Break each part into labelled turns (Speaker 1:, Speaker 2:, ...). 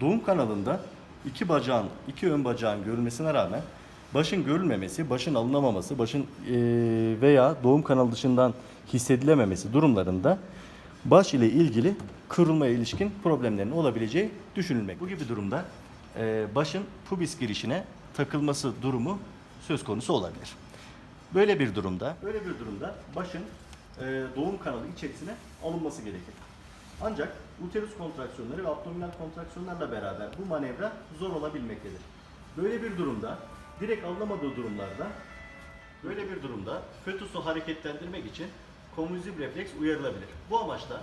Speaker 1: Doğum kanalında iki bacağın, iki ön bacağın görülmesine rağmen başın görülmemesi, başın alınamaması, başın eee, veya doğum kanalı dışından hissedilememesi durumlarında baş ile ilgili kırılmaya ilişkin problemlerin olabileceği düşünülmek. Bu gibi durumda eee, başın pubis girişine takılması durumu söz konusu olabilir. Böyle bir durumda, böyle bir durumda başın eee, doğum kanalı içerisine alınması gerekir. Ancak uterus kontraksiyonları ve abdominal kontraksiyonlarla beraber bu manevra zor olabilmektedir. Böyle bir durumda direkt alınamadığı durumlarda böyle bir durumda fötüsü hareketlendirmek için konvülsif refleks uyarılabilir. Bu amaçla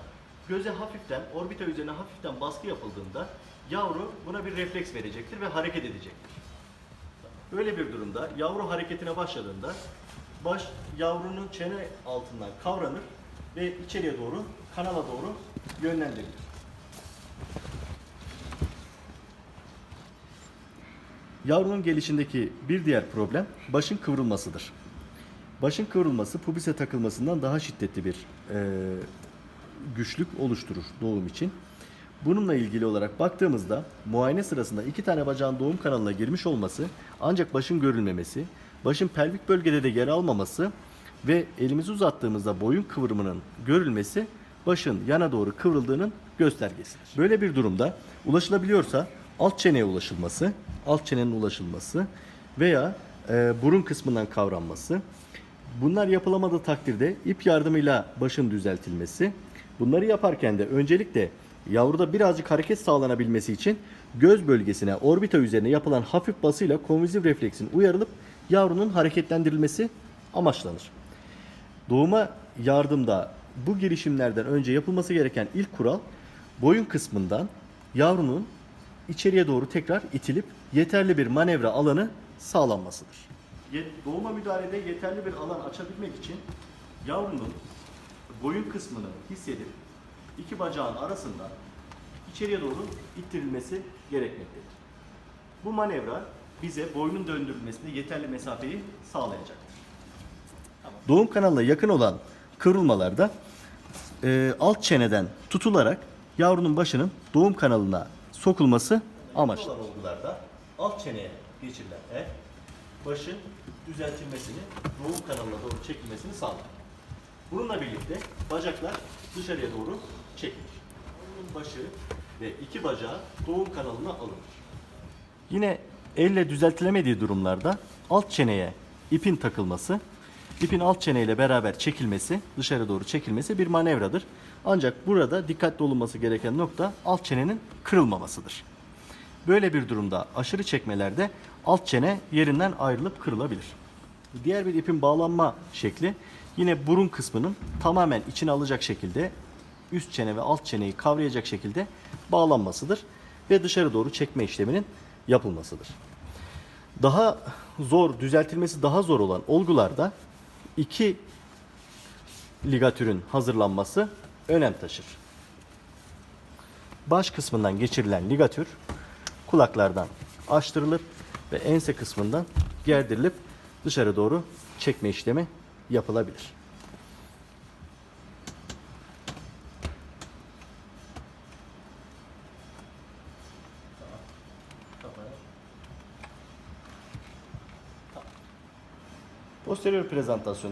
Speaker 1: göze hafiften, orbita üzerine hafiften baskı yapıldığında yavru buna bir refleks verecektir ve hareket edecektir. Böyle bir durumda yavru hareketine başladığında baş yavrunun çene altından kavranır ve içeriye doğru, kanala doğru yönlendirilir. Yavrunun gelişindeki bir diğer problem başın kıvrılmasıdır. Başın kıvrılması pubise takılmasından daha şiddetli bir eee, güçlük oluşturur doğum için. Bununla ilgili olarak baktığımızda muayene sırasında iki tane bacağın doğum kanalına girmiş olması ancak başın görülmemesi, başın pelvik bölgede de yer almaması ve elimizi uzattığımızda boyun kıvrımının görülmesi başın yana doğru kıvrıldığının göstergesidir. Böyle bir durumda ulaşılabiliyorsa alt çeneye ulaşılması, alt çenenin ulaşılması veya e, burun kısmından kavranması, Bunlar yapılamadığı takdirde ip yardımıyla başın düzeltilmesi. Bunları yaparken de öncelikle yavruda birazcık hareket sağlanabilmesi için göz bölgesine, orbita üzerine yapılan hafif basıyla konvülsif refleksin uyarılıp yavrunun hareketlendirilmesi amaçlanır. Doğuma yardımda bu girişimlerden önce yapılması gereken ilk kural boyun kısmından yavrunun içeriye doğru tekrar itilip yeterli bir manevra alanı sağlanmasıdır. Doğuma müdahalede yeterli bir alan açabilmek için yavrunun boyun kısmını hissedip iki bacağın arasında içeriye doğru ittirilmesi gerekmektedir. Bu manevra bize boynun döndürülmesinde yeterli mesafeyi sağlayacaktır. Doğum kanalına yakın olan kıvrılmalarda e, alt çeneden tutularak yavrunun başının doğum kanalına sokulması amaçlanır. olgularda alt çeneye geçirilen el başın düzeltilmesini, doğum kanalına doğru çekilmesini sağlar. Bununla birlikte bacaklar dışarıya doğru çekilir. Yavrunun başı ve iki bacağı doğum kanalına alınır. Yine elle düzeltilemediği durumlarda alt çeneye ipin takılması, ipin alt çeneyle beraber çekilmesi, dışarı doğru çekilmesi bir manevradır. Ancak burada dikkatli olunması gereken nokta alt çenenin kırılmamasıdır. Böyle bir durumda aşırı çekmelerde alt çene yerinden ayrılıp kırılabilir. Diğer bir ipin bağlanma şekli yine burun kısmının tamamen içine alacak şekilde üst çene ve alt çeneyi kavrayacak şekilde bağlanmasıdır ve dışarı doğru çekme işleminin yapılmasıdır. Daha zor, düzeltilmesi daha zor olan olgularda iki ligatürün hazırlanması önem taşır. Baş kısmından geçirilen ligatür kulaklardan açtırılır ve ense kısmından gerdirilip dışarı doğru çekme işlemi yapılabilir. posterior apresentação.